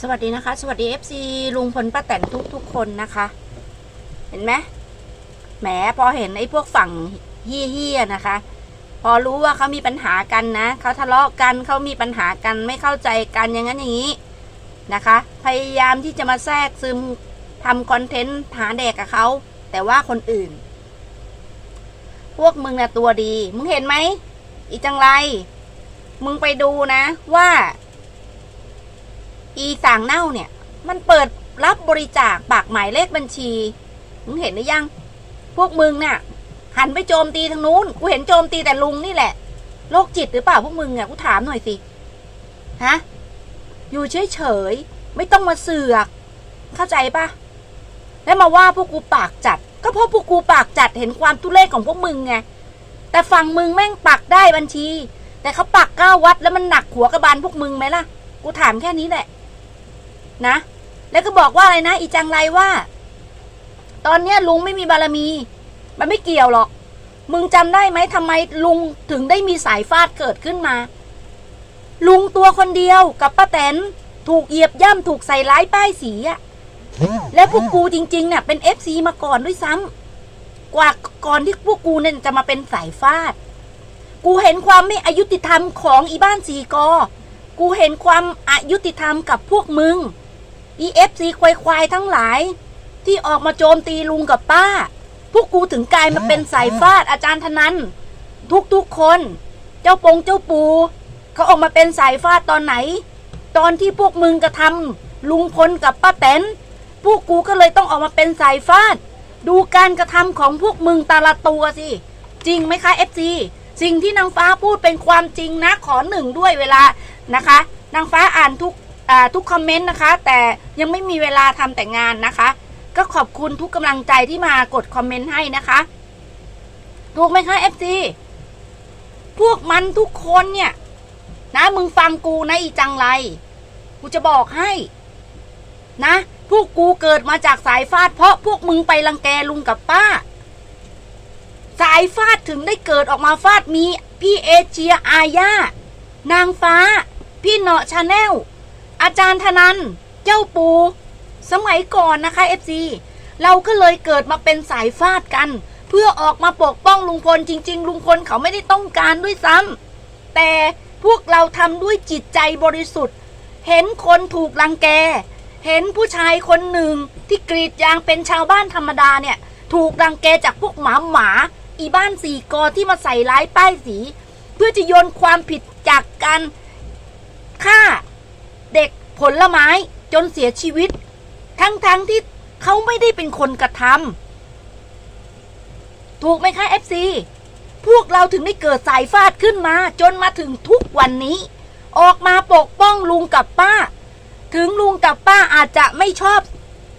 สวัสดีนะคะ สวัสดี FC ลุงพลป้าแตนทุกทุกคนนะคะ เห็นไหมแหมพอเห็นไอ้พวกฝั่งเฮี้ยๆนะคะ พอรู้ว่าเขามีปัญหากันนะเขาทะเลาะกันเขามีปัญหากันไม่เข้าใจกันอย่างนั้นอย่างนี้นะคะ พยายามที่จะมาแทรกซึมทำคอนเทนต์หาแดกกับเขาแต่ว่าคนอื่น พวกมึงนะตัวดี มึงเห็นไหมอีจังไร มึงไปดูนะว่า อีสางเน่าเนี่ย มันเปิดรับบริจาคปากหมายเลขบัญชี มึงเห็นหรือยัง พวกมึงเนี่ยหันไปโจมตีทางนู้น กูเห็นโจมตีแต่ลุงนี่แหละ โรคจิตหรือเปล่าพวกมึงอะ กูถามหน่อยสิ ฮะ อยู่เฉยๆไม่ต้องมาเสือก เข้าใจปะ แล้วมาว่าพวกกูปากจัด ก็เพราะพวกกูปากจัดเห็นความทุเรศของพวกมึงไง แต่ฝั่งมึงแม่งปักได้บัญชี แต่เขาปักเก้าวัดแล้วมันหนักหัวกระบาลพวกมึงไหมล่ะ กูถามแค่นี้แหละ นะ แล้วก็บอกว่าอะไรนะ อีจังไรว่า ตอนเนี้ยลุงไม่มีบารมี มันไม่เกี่ยวหรอก มึงจำได้ไหมทำไมลุงถึงได้มีสายฟาดเกิดขึ้นมา ลุงตัวคนเดียวกับป้าแตนถูกเหยียบย่ำถูกใส่ร้ายป้ายสีอะแล้วพวกกูจริงๆเนี่ยเป็นเอฟซีมาก่อนด้วยซ้ำกว่าก่อนที่พวกกูเนี่ยจะมาเป็นสายฟาด กูเห็นความไม่อายุติธรรมของอีบ้านสีกอ กูเห็นความอายุติธรรมกับพวกมึง EFC ควายควายๆทั้งหลาย ที่ออกมาโจมตีลุงกับป้า พวกกูถึงกลายมาเป็นสายฟาดอาจารย์ธนันทุกๆคน เจ้าปงเจ้าปู เขาออกมาเป็นสายฟาดตอนไหน ตอนที่พวกมึงกระทำลุงพลกับป้าแตนพวกกูก็เลยต้องออกมาเป็นสายฟาด ดูการกระทำของพวกมึงแตาละตัวสิ จริงไหมคะ FC สิ่งที่นางฟ้าพูดเป็นความจริงนะขอหนึ่งด้วยเวลานะคะ นางฟ้าอ่านทุก ทุกคอมเมนต์นะคะ แต่ยังไม่มีเวลาทำแต่งานนะคะ ก็ขอบคุณทุกกำลังใจที่มากดคอมเมนต์ให้นะคะ ถูกไหมคะ FC พวกมันทุกคนเนี่ย นะมึงฟังกูนะอีจังไร กูจะบอกให้ นะ พวกกูเกิดมาจากสายฟาด เพราะพวกมึงไปรังแกลุงกับป้า สายฟาดถึงได้เกิดออกมาฟาดมี พี่เอเชียอาญานางฟ้า พี่เนาะชาแนล อาจารย์ธนันเจ้าปู สมัยก่อนนะคะ FC เราก็เลยเกิดมาเป็นสายฟาดกัน เพื่อออกมาปกป้องลุงพลจริง ๆ ลุงพลเขาไม่ได้ต้องการด้วยซ้ำแต่พวกเราทำด้วยจิตใจบริสุทธิ์ เห็นคนถูกรังแก เห็นผู้ชายคนหนึ่งที่กรีดยางเป็นชาวบ้านธรรมดาเนี่ย ถูกรังแกจากพวกหมาหมาอีบ้านสี่กอที่มาใส่ร้ายป้ายสี เพื่อจะโยนความผิดจากการฆ่า เด็กผลไม้จนเสียชีวิต ทั้งๆทที่เขาไม่ได้เป็นคนกระทำถูกไหมคะ FC พวกเราถึงได้เกิดสายฟาดขึ้นมา จนมาถึงทุกวันนี้ ออกมาปกป้องลุงกับป้า ถึงลุงกับป้าอาจจะไม่ชอบ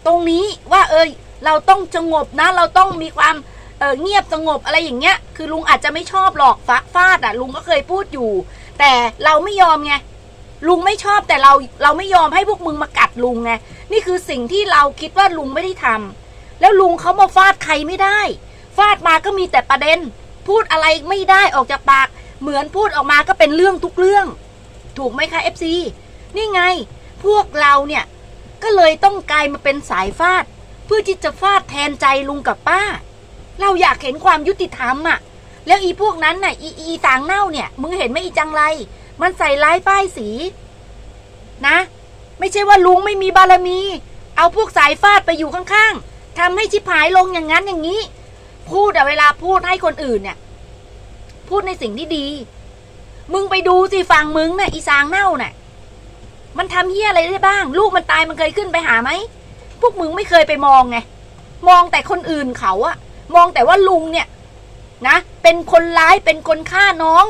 ตรงนี้ว่าเอยเราต้องสงบนะ เราต้องมีความเเงียบสงบอะไรอย่างเงี้ย คือลุงอาจจะไม่ชอบหรอกฟาฟาดอะ ลุงก็เคยพูดอยู่ แต่เราไม่ยอมไง ลุงไม่ชอบแต่เราเราไม่ยอมให้พวกมึงมากัดลุงไงนี่คือสิ่งที่เราคิดว่าลุงไม่ได้ทำแล้วลุงเขามาฟาดใครไม่ได้ ฟาดมาก็มีแต่ประเด็น พูดอะไรไม่ได้ออกจากปาก เหมือนพูดออกมาก็เป็นเรื่องทุกเรื่อง ถูกไหมคะ FC นี่ไง พวกเราเนี่ย ก็เลยต้องกลายมาเป็นสายฟาด เพื่อที่จะฟาดแทนใจลุงกับป้า เราอยากเห็นความยุติธรรมอะแล้วอีพวกนั้นน่ะอีอีต่างเน่าเนี่ย มึงเห็นไหมอีจังไร มันใส่ร้ายป้ายสี นะ ไม่ใช่ว่าลุงไม่มีบารมี เอาพวกสายฟาดไปอยู่ข้างๆทำให้ชิบหายลงอย่างนั้นอย่างนี้ พูดอะเวลาพูดให้คนอื่นเนี่ย พูดในสิ่งที่ดี มึงไปดูสิฝั่งมึงน่ะอีสางเน่าน่ะ มันทำเฮี้ยอะไรได้บ้าง ลูกมันตายมันเคยขึ้นไปหาไหมพวกมึงไม่เคยไปมองไงมองแต่คนอื่นเขาอะมองแต่ว่าลุงเนี่ยนะ เป็นคนร้ายเป็นคนฆ่าน้อง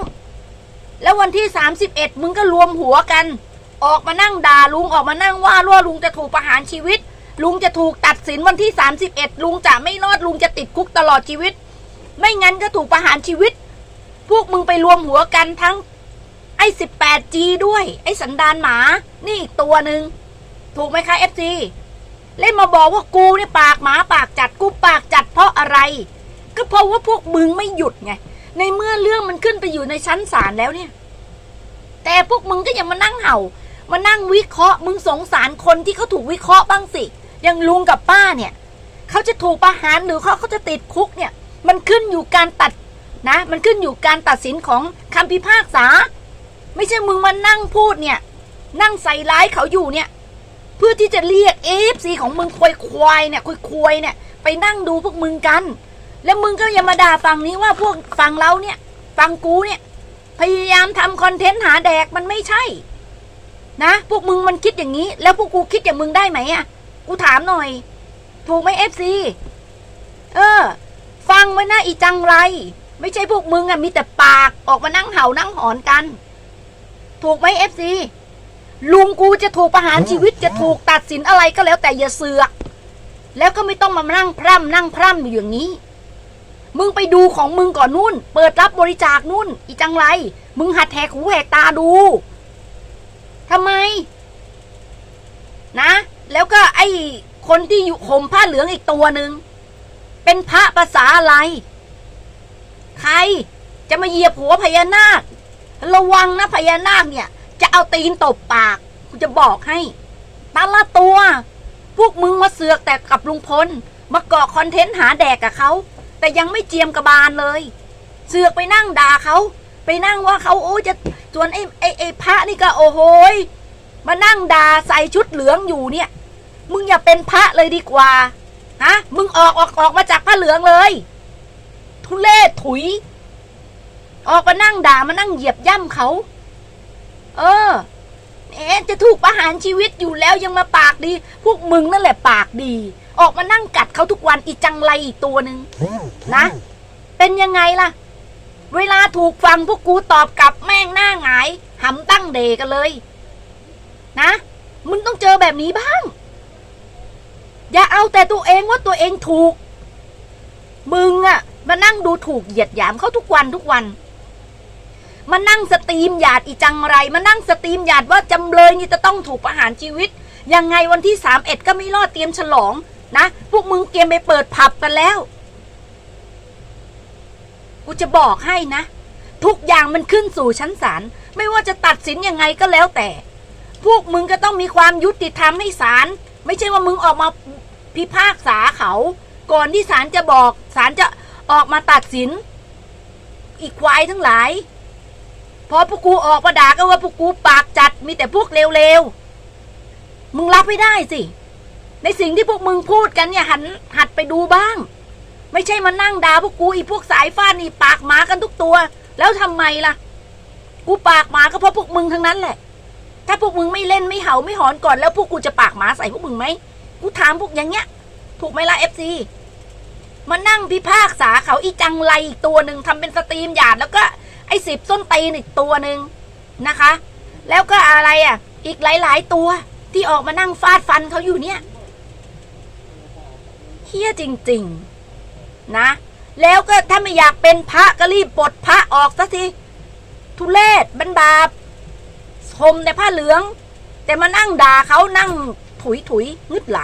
แล้ววันที่สามสิบเอ็ดมึงก็รวมหัวกัน ออกมานั่งด่าลุงออกมานั่งว่าว่าลุงจะถูกประหารชีวิต ลุงจะถูกตัดสินวันที่สามสิบเอ็ดลุงจะไม่รอดลุงจะติดคุกตลอดชีวิต ไม่งั้นก็ถูกประหารชีวิต พวกมึงไปรวมหัวกันทั้งไอ้สิบแปดจีด้วย ไอ้สันดานหมา นี่อีกตัวหนึ่งถูกไหมคะเอฟซีเล่นมาบอกว่ากูเนี่ยปากหมาปากจัดกูปากจัดเพราะอะไร ก็เพราะว่าพวกมึงไม่หยุดไง ในเมื่อเรื่องมันขึ้นไปอยู่ในชั้นศาลแล้วเนี่ย แต่พวกมึงก็ยังมานั่งเห่า มานั่งวิเคราะห์ มึงสงสารคนที่เขาถูกวิเคราะห์บ้างสิอย่างลุงกับป้าเนี่ยเขาจะถูกประหารหรือเขาเขาจะติดคุกเนี่ย มันขึ้นอยู่การตัดนะ มันขึ้นอยู่การตัดสินของคำพิพากษา ไม่ใช่มึงมานั่งพูดเนี่ย นั่งใส่ร้ายเขาอยู่เนี่ย เพื่อที่จะเรียกเอฟซีของมึงควยควายเนี่ยควยควายเนี่ย ไปนั่งดูพวกมึงกัน แล้วมึงก็อย่ามาด่าฝั่งนี้ว่าพวกฝั่งเราเนี่ยฝั่งกูเนี่ย พยายามทำคอนเทนต์หาแดกมันไม่ใช่ นะ พวกมึงมันคิดอย่างนี้ แล้วพวกกูคิดอย่างมึงได้ไหมอะ กูถามหน่อย ถูกไหมเอฟซีเออ ฟังไว้นะอีจังไร ไม่ใช่พวกมึงอะมีแต่ปากออกมานั่งเห่านั่งหอนกัน ถูกไหมเอฟซีลุงกูจะถูกประหารชีวิตจะถูกตัดสินอะไรก็แล้วแต่อย่าเสือก แล้วก็ไม่ต้องมานั่งพร่ำนั่งพร่ำอยู่อย่างนี้ มึงไปดูของมึงก่อนนู่น เปิดรับบริจาคนู่น อีจังไร มึงหัดแหกหูแหกตาดูทำไม นะ แล้วก็ไอ้คนที่อยู่ห่มผ้าเหลืองอีกตัวหนึ่งเป็นพระภาษาอะไร ใครจะมาเหยียบหัวพญานาค ระวังนะพญานาคเนี่ย จะเอาตีนตบปากกูจะบอกให้ตาละตัว พวกมึงมาเสือกแต่กับลุงพล มาเกาะคอนเทนต์หาแดกกับเขา แต่ยังไม่เจียมกระบาลเลย เสือกไปนั่งด่าเขาไปนั่งว่าเขาโอ้จะส่วนไอ้ไอ้ไอ้พระนี่ก็โอ้โหยมานั่งด่าใส่ชุดเหลืองอยู่เนี่ย มึงอย่าเป็นพระเลยดีกว่าฮะมึงออกออกออกมาจากผ้าเหลืองเลย ทุเลศถุย ออกมานั่งด่ามานั่งเหยียบย่ำเขา เออ เอ๊ะจะถูกประหารชีวิตอยู่แล้วยังมาปากดี พวกมึงนั่นแหละปากดี ออกมานั่งกัดเขาทุกวันอีจังไรอีกตัวหนึ่งนะ เป็นยังไงล่ะ เวลาถูกฟังพวกกูตอบกลับแม่งหน้าหงายหำตั้งเดกันเลย นะ มึงต้องเจอแบบนี้บ้าง อย่าเอาแต่ตัวเองว่าตัวเองถูก มึงอะมานั่งดูถูกเหยียดหยามเขาทุกวันทุกวัน มานั่งสตรีมหยาดอีจังไร มานั่งสตรีมหยาดว่าจำเลยนี่จะต้องถูกประหารชีวิต ยังไงวันที่สามเอ็ดก็ไม่รอดเตรียมฉลองนะ พวกมึงเตรียมไปเปิดผับกันแล้ว กูจะบอกให้นะ ทุกอย่างมันขึ้นสู่ชั้นศาลไม่ว่าจะตัดสินยังไงก็แล้วแต่ พวกมึงก็ต้องมีความยุติธรรมให้ศาลไม่ใช่ว่ามึงออกมาพิพากษาเขา ก่อนที่ศาลจะบอกศาลจะออกมาตัดสิน อีกควายทั้งหลาย พอพวกกูออกมาด่าก็ว่าพวกกูปากจัดมีแต่พวกเลวๆ มึงรับไม่ได้สิ ในสิ่งที่พวกมึงพูดกันเนี่ยหันหัดไปดูบ้าง ไม่ใช่มานั่งด่าพวกกูอีพวกสายฟ้านี่ปากหมากันทุกตัว แล้วทำไมล่ะ กูปากหมาก็เพราะพวกมึงทั้งนั้นแหละ ถ้าพวกมึงไม่เล่นไม่เห่าไม่หอนก่อนแล้วพวกกูจะปากหมาใส่พวกมึงไหมกูถามพวกอย่างเงี้ย ถูกไหมล่ะเอฟซีมานั่งพิพากษาเขาอีจังไรอีกตัวหนึ่งทำเป็นสตรีมหยาดแล้วก็ ไอ้สิบส้นตีนอีกตัวหนึ่งนะคะ แล้วก็อะไรอะ อีกหลายๆตัวที่ออกมานั่งฟาดฟันเขาอยู่เนี่ยเฮี้ยจริง ๆ นะ แล้วก็ถ้าไม่อยากเป็นพระก็รีบปลดพระออกซะทีทุเลศบันบาปชมแต่ผ้าเหลือง แต่มานั่งด่าเขานั่งถุยถุยงึดไหล